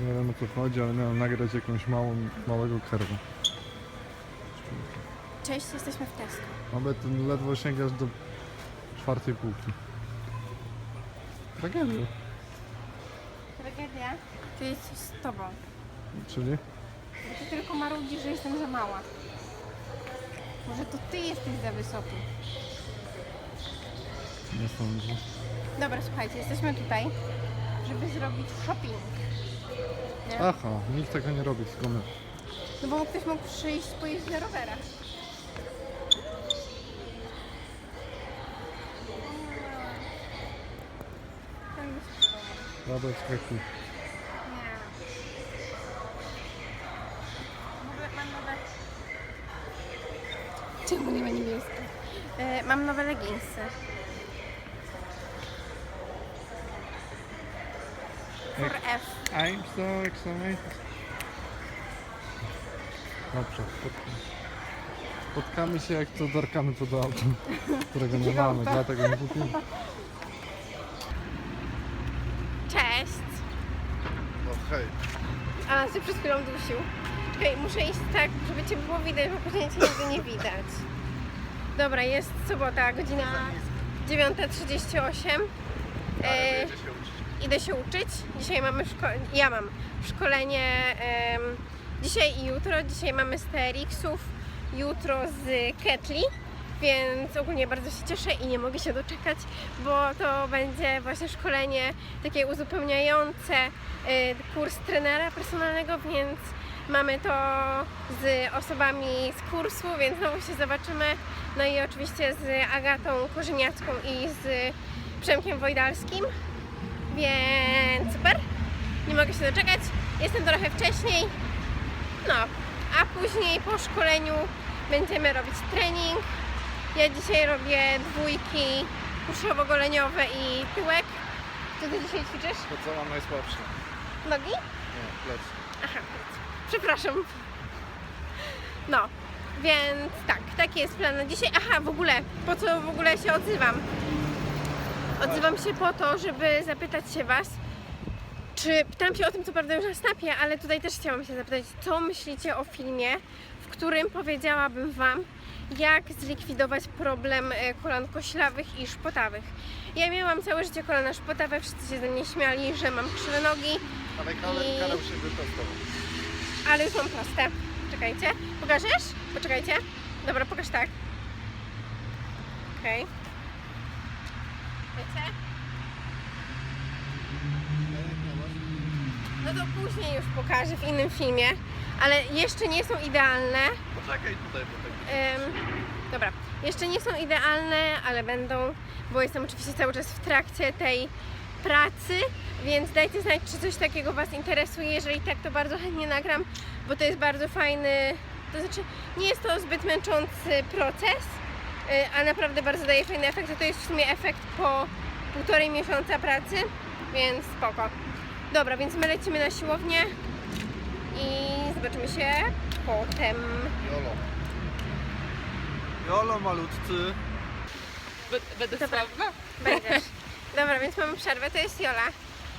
Nie wiem o co chodzi, ale miałem nagrać jakąś małą, małego kerwa. Cześć, jesteśmy w Tesco. Ten ledwo sięgasz do czwartej półki. Tragedia. Tragedia to jest z tobą. Czyli? Bo ty tylko marudzisz, że jestem za mała. Może to ty jesteś za wysoki. Nie sądzę. Dobra, słuchajcie, jesteśmy tutaj, żeby zrobić shopping. Nie? Aha, nikt tego nie robi, tylko my. No bo ktoś mógł przyjść pojeździć na rowerach. Ten mi się podoba. Dobra, skakuj. Nie. Może mam nowe... Czemu nie ma niebieskich? E, mam nowe leginsy. For F. I'm so excited. Dobrze, spotkamy. Spotkamy się jak to dorkamy to do auta, którego nie mamy, auta? dlatego nie kupimy. Cześć. No hej. A się przed chwilą dusił. Hej, muszę iść tak, żeby cię było widać, bo później cię nigdy nie widać. Dobra, jest sobota, godzina 9.38. E, idę się uczyć. Dzisiaj mamy ja mam szkolenie em, dzisiaj i jutro. Dzisiaj mamy z TRX-ów, jutro z Ketli. Więc ogólnie bardzo się cieszę i nie mogę się doczekać, bo to będzie właśnie szkolenie takie uzupełniające y, kurs trenera personalnego, więc mamy to z osobami z kursu, więc znowu się zobaczymy. No i oczywiście z Agatą Korzeniacką i z Przemkiem Wojdalskim. Więc super. Nie mogę się doczekać. Jestem trochę wcześniej. No, a później po szkoleniu będziemy robić trening. Ja dzisiaj robię dwójki kuszowo-goleniowe i tyłek. Co ty dzisiaj ćwiczysz? To co mam najsłabsze? Nogi? Nie, plecy. Aha, przepraszam. No, więc tak, taki jest plan na dzisiaj. Aha, w ogóle, po co w ogóle się odzywam? Odzywam się po to, żeby zapytać się Was, czy pytałam się o tym, co prawda już na snapie, ale tutaj też chciałam się zapytać, co myślicie o filmie, w którym powiedziałabym Wam, jak zlikwidować problem e, kolan koślawych i szpotawych. Ja miałam całe życie kolana szpotawe, wszyscy się ze mnie śmiali, że mam krzywe nogi, Ale I- się wyprostował. ale już mam proste. Czekajcie. Pokażesz? Poczekajcie. Dobra, pokaż tak. Okej. Wiecie? No to później już pokażę w innym filmie. Ale jeszcze nie są idealne. Poczekaj tutaj, bo tak... Ym, dobra, jeszcze nie są idealne, ale będą, bo jestem oczywiście cały czas w trakcie tej pracy, więc dajcie znać, czy coś takiego Was interesuje. Jeżeli tak, to bardzo chętnie nagram, bo to jest bardzo fajny, to znaczy nie jest to zbyt męczący proces, a naprawdę bardzo daje fajny efekt, a to jest w sumie efekt po półtorej miesiąca pracy, więc spoko. Dobra, więc my lecimy na siłownię i zobaczymy się potem. Jolo. Jolo malutcy. Będę Dobra. sławna? Będziesz. Dobra, więc mamy przerwę. To jest Jola,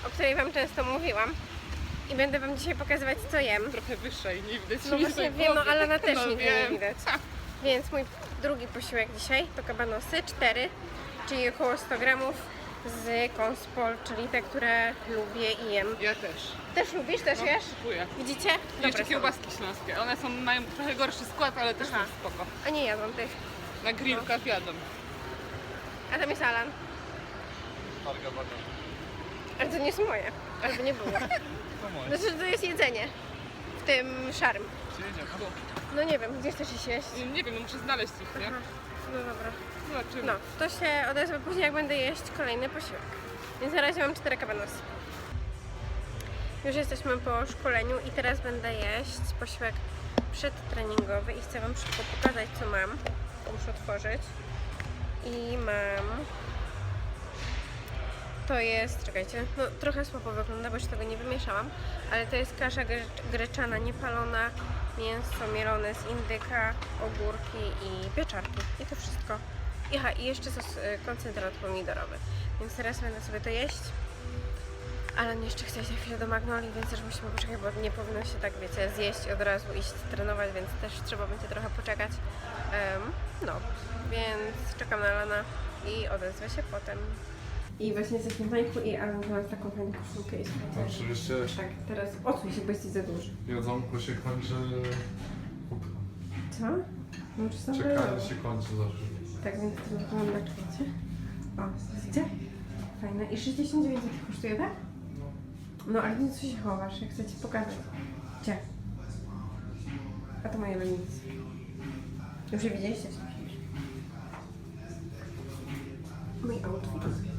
o której Wam często mówiłam. I będę Wam dzisiaj pokazywać, co jem. Trochę wyższej, nie widać No właśnie wiem, no. Alana też No nigdy nie wiem. widać. Więc mój drugi posiłek dzisiaj to kabanosy, 4, czyli około 100 gramów z konspol, czyli te, które lubię i jem. Ja też. Też lubisz? Też No, jesz? kupuję. Widzicie? Jeszcze są. kiełbaski śląskie. One są, mają trochę gorszy skład, ale też Aha. są spoko. A nie jadłam tych. Na grillkach jadą. A tam jest Alan. Targa. Ale to nie są moje. Albo nie było. To moje. Znaczy, to jest jedzenie. W tym szarm. No nie wiem, gdzie chcesz iść jeść? nie wiem, muszę znaleźć ich, nie? Aha. No dobra. Zobaczymy. No, to się odezwę później, jak będę jeść kolejny posiłek. Więc na razie mam cztery kabanosy. Już jesteśmy po szkoleniu i teraz będę jeść posiłek przedtreningowy i chcę Wam szybko pokazać, co mam. Muszę otworzyć. I mam... To jest, czekajcie, no trochę słabo wygląda, bo jeszcze tego nie wymieszałam, ale to jest kasza greczana niepalona, mięso mielone z indyka, ogórki i pieczarki. I to wszystko. Aha, i jeszcze sos, y, koncentrat pomidorowy. Więc teraz będę sobie to jeść. Ale jeszcze chciała się chwilę do Magnolii, więc też musimy poczekać, bo nie powinno się tak, wiecie, zjeść od razu iść trenować, więc też trzeba będzie trochę poczekać. Em, no, więc czekam na Lana i odezwę się potem. I właśnie jesteśmy w Majku i Alan znalazł taką fajną koszulkę i słuchajcie. Oczywiście Tak, teraz odsuń się, bo jesteś za duży. jedzonko się kończy... Co? No, czy są Czekanie się kończy zawsze. Tak, więc to wygląda, czekajcie. O, widzicie? Fajne. I 69 zł kosztuje, tak? No, ale nic co się chowasz, jak chcę ci pokazać. Gdzie? A to moje leninice. Już je widzieliście? Mój outfit.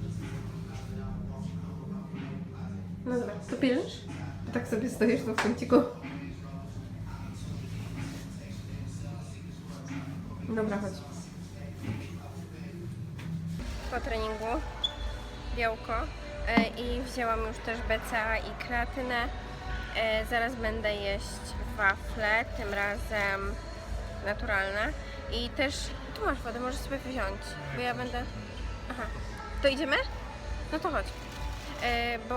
No dobra, to bierzesz? Tak sobie stoisz tu w kąciku. Dobra, chodź. Po treningu białko e, i wzięłam już też BCA i kreatynę. E, zaraz będę jeść wafle, tym razem naturalne. I też tu masz wodę, możesz sobie wziąć, bo ja będę. Aha, to idziemy? No to chodź. E, bo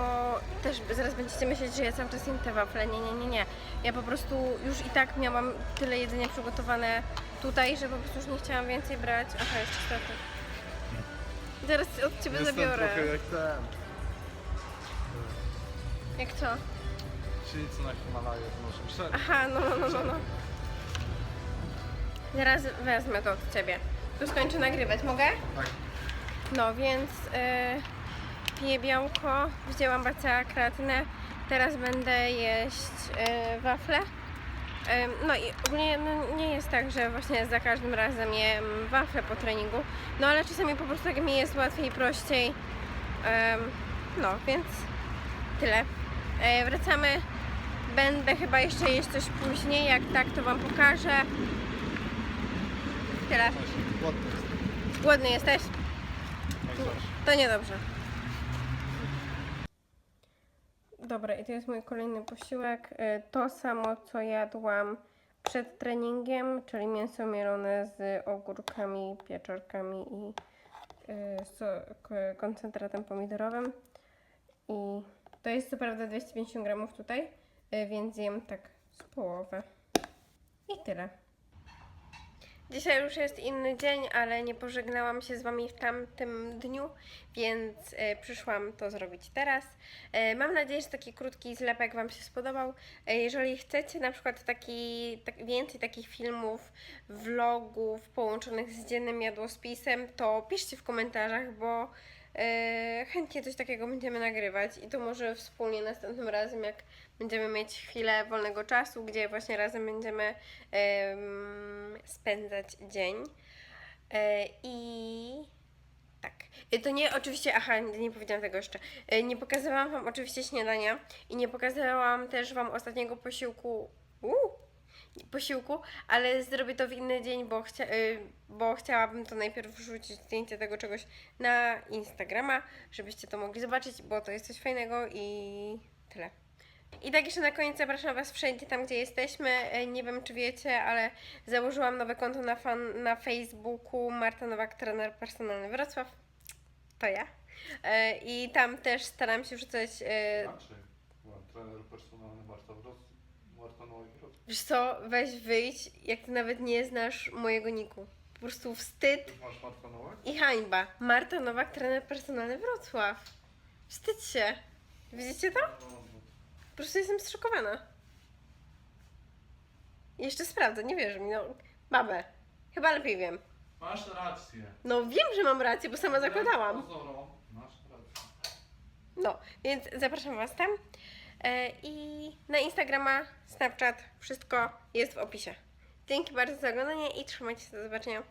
też zaraz będziecie myśleć, że ja cały czas jem te wafle. Nie, nie, nie, nie. Ja po prostu już i tak miałam tyle jedzenia przygotowane tutaj, że po prostu już nie chciałam więcej brać. Aha, jeszcze straty. Teraz od ciebie zabiorę. jak ten. Jak co? Ci co na Himalajach noszą szereg. Aha, no, no, no, no, no. Zaraz wezmę to od ciebie. Tu skończę nagrywać, mogę? Tak. No, więc yy, piję białko, wzięłam BCA kreatynę, teraz będę jeść yy, wafle. Ym, No i ogólnie no, nie jest tak, że właśnie za każdym razem jem wafle po treningu, no ale czasami po prostu tak mi jest łatwiej i prościej. Ym, No, więc tyle. E, Wracamy. Będę chyba jeszcze jeść coś później, jak tak to Wam pokażę. Tyle. Głodny jesteś? To niedobrze. Dobra, i to jest mój kolejny posiłek. Y, To samo, co jadłam przed treningiem, czyli mięso mielone z ogórkami, pieczarkami i y, koncentratem pomidorowym. I to jest co prawda 250 gramów tutaj, y, więc jem tak z połowę. I tyle. Dzisiaj już jest inny dzień, ale nie pożegnałam się z Wami w tamtym dniu, więc e, przyszłam to zrobić teraz. E, mam nadzieję, że taki krótki zlepek Wam się spodobał. E, jeżeli chcecie na przykład taki, tak, więcej takich filmów, vlogów połączonych z dziennym jadłospisem, to piszcie w komentarzach, bo chętnie coś takiego będziemy nagrywać i to może wspólnie następnym razem, jak będziemy mieć chwilę wolnego czasu, gdzie właśnie razem będziemy em, spędzać dzień. E, I tak. E, To nie oczywiście, aha, nie powiedziałam tego jeszcze. E, Nie pokazywałam Wam oczywiście śniadania i nie pokazywałam też Wam ostatniego posiłku. Uuu, posiłku, ale zrobię to w inny dzień, bo, chcia, y, bo chciałabym to najpierw wrzucić zdjęcie tego czegoś na Instagrama, żebyście to mogli zobaczyć, bo to jest coś fajnego i tyle. I tak jeszcze na koniec zapraszam Was wszędzie tam, gdzie jesteśmy. E, Nie wiem, czy wiecie, ale założyłam nowe konto na, fan, na Facebooku Marta Nowak, trener personalny Wrocław. To ja. E, I tam też staram się wrzucać Znaczy, trener personalny Marta Wroc... Marta Wroc. Wiesz co, weź wyjdź, jak ty nawet nie znasz mojego niku. Po prostu wstyd Ty masz Marta Nowak? i hańba. Marta Nowak, trener personalny Wrocław. Wstydź się. Widzicie to? Po prostu jestem zszokowana. Jeszcze sprawdzę, nie wierzę mi, no. Babę. Chyba lepiej wiem. Masz rację. No wiem, że mam rację, bo sama zakładałam. Pozorom, masz rację. No, więc zapraszam Was tam. E, I na Instagrama, Snapchat, wszystko jest w opisie. Dzięki bardzo za oglądanie i trzymajcie się do zobaczenia.